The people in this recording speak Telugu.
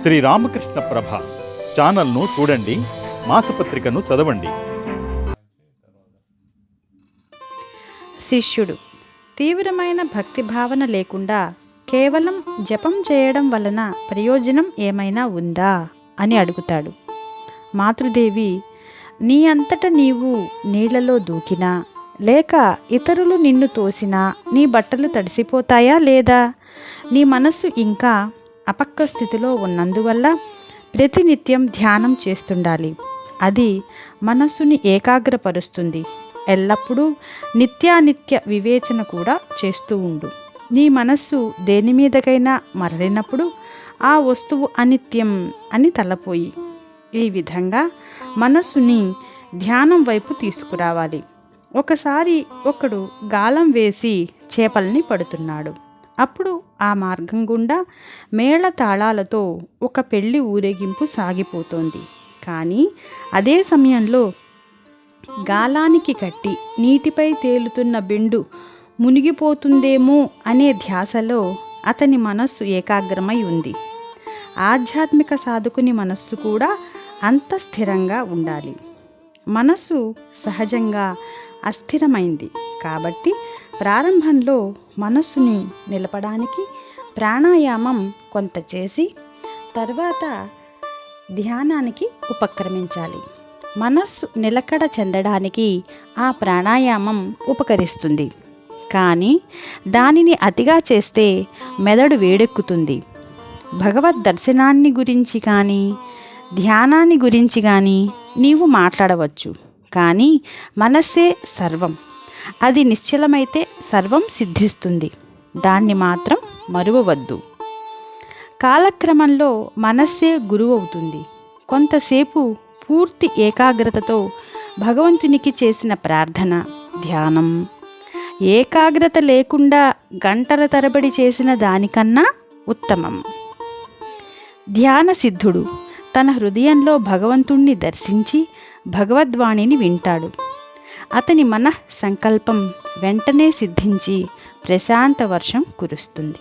శ్రీ రామకృష్ణ ప్రభ ఛానల్ను చూడండి మాసపత్రికను చదవండి. శిష్యుడు తీవ్రమైన భక్తి భావన లేకుండా కేవలం జపం చేయడం వలన ప్రయోజనం ఏమైనా ఉందా? అని అడుగుతాడు. మాతృదేవి నీ అంతట నీవు నీళ్ళలో దూకినా లేక ఇతరులు నిన్ను తోసినా నీ బట్టలు తడిసిపోతాయా లేదా? నీ మనస్సు ఇంకా అపక్క స్థితిలో ఉన్నందువల్ల ప్రతినిత్యం ధ్యానం చేస్తుండాలి. అది మనస్సుని ఏకాగ్రపరుస్తుంది. ఎల్లప్పుడూ నిత్యానిత్య వివేచన కూడా చేస్తూ ఉండు. నీ మనస్సు దేని మీదకైనా మరలినప్పుడు ఆ వస్తువు అనిత్యం అని తలపోయి ఈ విధంగా మనస్సుని ధ్యానం వైపు తీసుకురావాలి. ఒకసారి ఒకడు గాలం వేసి చేపల్ని పడుతున్నాడు. అప్పుడు ఆ మార్గం గుండా మేళ తాళాలతో ఒక పెళ్ళి ఊరేగింపు సాగిపోతోంది. కానీ అదే సమయంలో గాలానికి కట్టి నీటిపై తేలుతున్న బెండు మునిగిపోతుందేమో అనే ధ్యాసలో అతని మనస్సు ఏకాగ్రమై ఉంది. ఆధ్యాత్మిక సాధకుని మనస్సు కూడా అంత స్థిరంగా ఉండాలి. మనస్సు సహజంగా అస్థిరమైంది. కాబట్టి ప్రారంభంలో మనస్సుని నిలపడానికి ప్రాణాయామం కొంత చేసి తర్వాత ధ్యానానికి ఉపక్రమించాలి. మనస్సు నిలకడ చెందడానికి ఆ ప్రాణాయామం ఉపకరిస్తుంది. కానీ దానిని అతిగా చేస్తే మెదడు వేడెక్కుతుంది. భగవద్ దర్శనాన్ని గురించి కానీ ధ్యానాన్ని గురించి కానీ నీవు మాట్లాడవచ్చు. కానీ మనస్సే సర్వం. అది నిశ్చలమైతే సర్వం సిద్ధిస్తుంది. దాన్ని మాత్రం మరువవద్దు. కాలక్రమంలో మనస్సే గురువు అవుతుంది కొంతసేపు పూర్తి ఏకాగ్రతతో భగవంతునికి చేసిన ప్రార్థన ధ్యానం. ఏకాగ్రత లేకుండా గంటల తరబడి చేసిన దానికన్నా ఉత్తమం. ధ్యాన సిద్ధుడు తన హృదయంలో భగవంతుణ్ణి దర్శించి భగవద్వాణిని వింటాడు. అతని మన సంకల్పం వెంటనే సిద్ధించి ప్రశాంత వర్షం కురుస్తుంది.